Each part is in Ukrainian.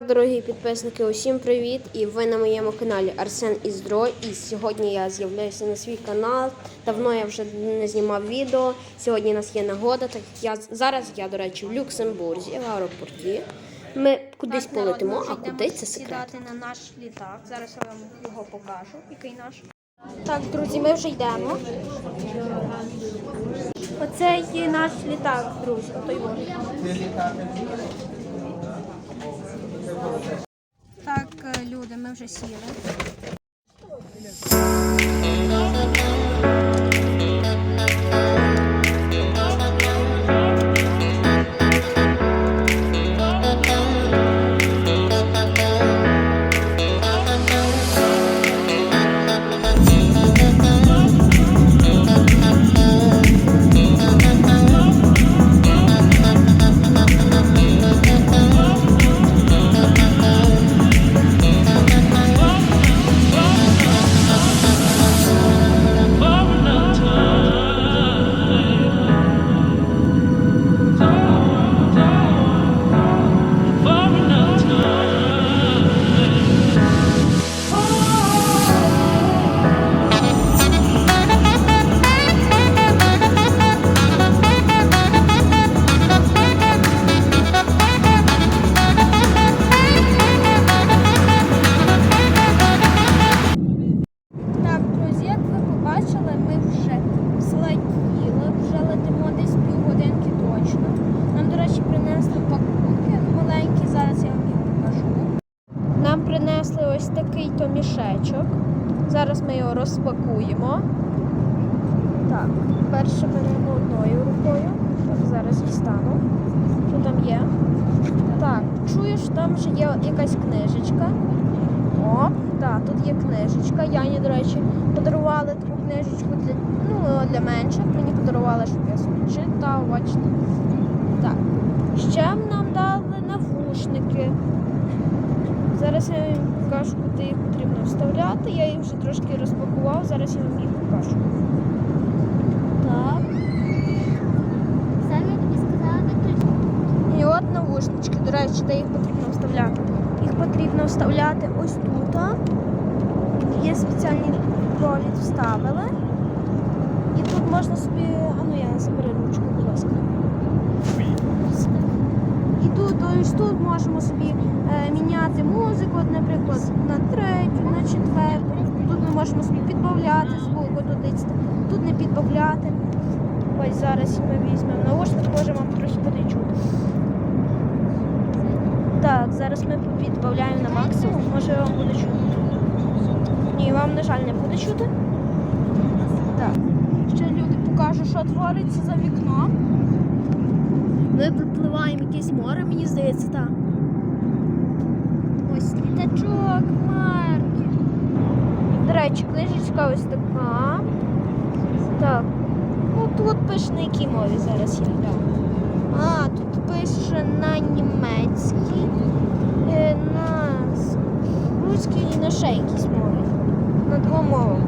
Дорогі підписники, усім привіт! І ви на моєму каналі Арсен Іздро. І сьогодні я з'являюся на свій канал. Давно я вже не знімав відео. Сьогодні у нас є нагода. Так як я зараз я, до речі, в Люксембурзі, в аеропорті. Ми кудись Так, полетимо, а куди це секрет. сідати на наш літак. Зараз я вам його покажу. Який наш? Так, друзі, ми вже йдемо. Оце є наш літак, друзі. Отой його. Так, е, люди, ми вже сіли. Принесли ось такий то мішечок. Зараз ми його розпакуємо. Так, перше беремо одною рукою. Так, зараз дістану. Що там є? Так, чуєш, там вже є якась книжечка. О, так, тут є книжечка. Яні, до речі, подарували таку книжечку для, ну, для менших. Мені подарували, щоб я собі читав, бачите. Так. Ще нам дали навушники. Зараз я їм покажу, куди їх потрібно вставляти. Я їх вже трошки розпакував, зараз я вам їх покажу. Так. Самі тобі сказала виключити. І от навушнички, до речі, де їх потрібно вставляти. Їх потрібно вставляти ось тут. Є спеціальний провід вставили. І тут можна собі. А ну я забери ручку, будь ласка. І тут ось тут можемо собі е, міняти музику, от, наприклад, на третю, на четверту. Тут ми можемо собі підбавляти звук, тут, тут не підбавляти. Ось зараз ми візьмемо наушник, може вам трохи буде чути. Так, зараз ми підбавляємо на максимум, може вам буде чути. Ні, вам, на жаль, не буде чути. Так. Ще люди покажу, що твориться за вікном. Ми припливаємо якесь море, мені здається, так. Ось літачок, марки. До речі, книжечка ось така. Так. Ну тут пише на якій мові зараз я гляну. А, тут пише на німецькій, е, на руській і на ще якійсь мові. На двом мовах.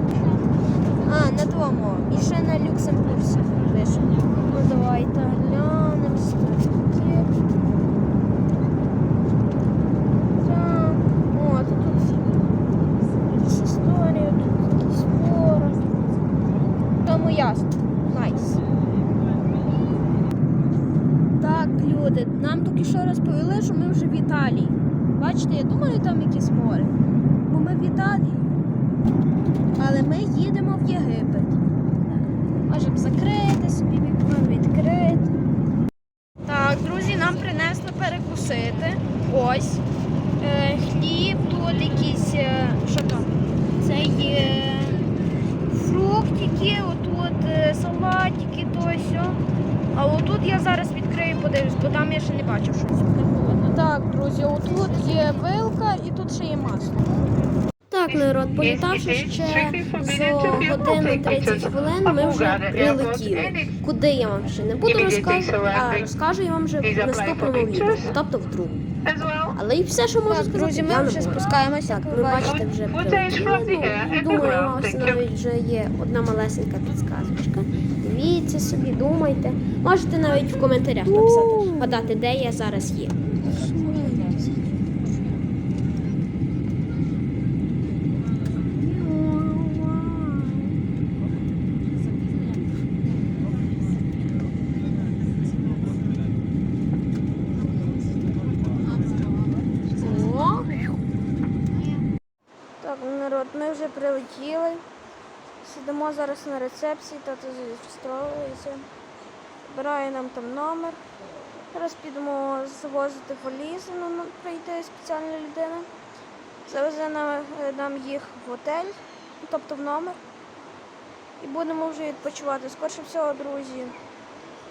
А, на двом мовах. І ще на люксембурзі пише. Ну давайте глянемо скільки. Так. О, то тут якісь історії, тут якісь фори. Тому ясно. Найс. Так, люди, нам тільки що розповіли, що ми вже в Італії. Бачите, я думаю, там якесь море. Бо ми в Італії. Але ми їдемо в Єгипет. Можемо закрити собі вікно, відкрити. Так, друзі, нам принесли перекусити. Ось. Е, хліб, тут якісь. е, що там? Це є фруктики, отут е, салатики, то сьо. А отут я зараз відкрию, подивлюсь, бо там я ще не бачив щось. Так, друзі, отут є вилка і тут ще є масло. Так, народ, політавши ще за годину 30 хвилин, ми вже прилетіли. Куди я вам ще не буду розказувати, а розкажу я вам вже в наступному відео, тобто в другому. Але і все, що можу сказати, друзі, ми вже спускаємося, Так, ви ви бачите, вже прилетіли. Ну, думаю, у вас навіть вже є одна малесенька підсказочка. Дивіться собі, думайте. Можете навіть в коментарях написати, гадати, де я зараз є. От ми вже прилетіли. Сидимо зараз на рецепції, тато зареєстровується. Збирає нам там номер. Зараз підемо завозити валізи, ну, ну, прийде спеціальна людина. Завезе нам, е, нам їх в готель, ну, тобто в номер. І будемо вже відпочивати. Скорше всього, друзі.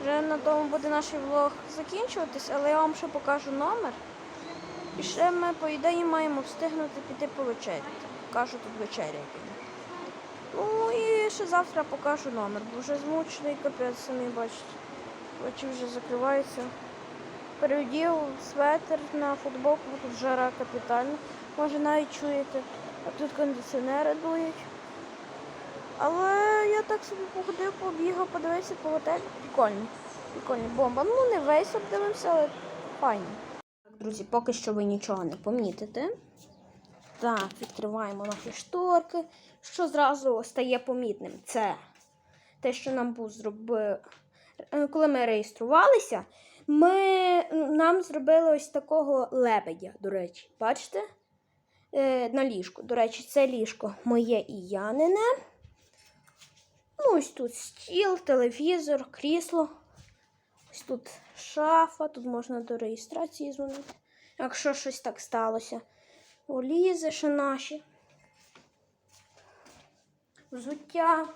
Вже на тому буде наш влог закінчуватись, але я вам ще покажу номер. І ще ми, по ідеї, маємо встигнути піти повечеряти. Покажу тут вечеря. Ну і ще завтра покажу номер, бо вже змучений капець, самі бачите. Очі вже закриваються. Переодів светр на футболку, бо тут жара капітальна. Може навіть чуєте, а тут кондиціонери дують. Але я так собі походив, побігав, подивився по готелю. Прикольно. Прикольно. Бомба. Ну не весь обдивився, але файно. Друзі, поки що ви нічого не помітите. Так, відкриваємо наші шторки. Що зразу стає помітним? Це те, що нам був зробив. е, Коли ми реєструвалися, ми, нам зробили ось такого лебедя, до речі. Бачите? Е, на ліжку. До речі, це ліжко моє і Янине. Ну, ось тут стіл, телевізор, крісло. Ось тут шафа, тут можна до реєстрації дзвонити. Якщо щось так сталося. Олізи ще наші. Взуття.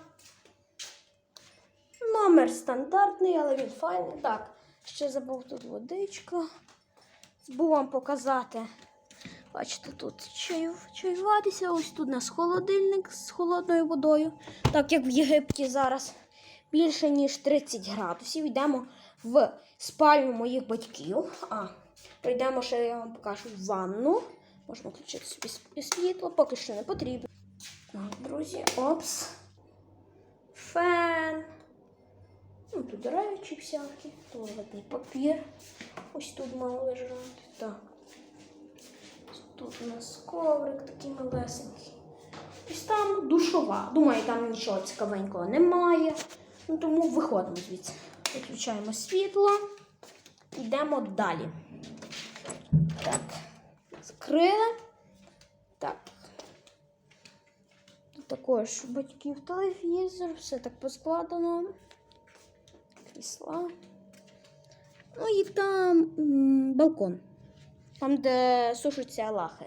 Номер стандартний, але він файний. Так, ще забув тут водичка. Забув вам показати. Бачите, тут чаю, чаюватися. Ось тут у нас холодильник з холодною водою. Так як в Єгипті зараз більше ніж 30 градусів. Йдемо в спальню моїх батьків. А, прийдемо ще, я вам покажу ванну. Можна включити собі світло, поки що не потрібно. Друзі, опс. Фен. Ну, тут речі всякі, туалетний папір. Ось тут мало лежати. Так. Тут у нас коврик такий малесенький. Ось там душова. Думаю, там нічого цікавенького немає. Ну, тому виходимо звідси. Виключаємо світло. Йдемо далі. Так. Закрили. Так. Також батьків телевізор, все так поскладено. Крісла. Ну і там м, балкон. Там, де сушаться лахи.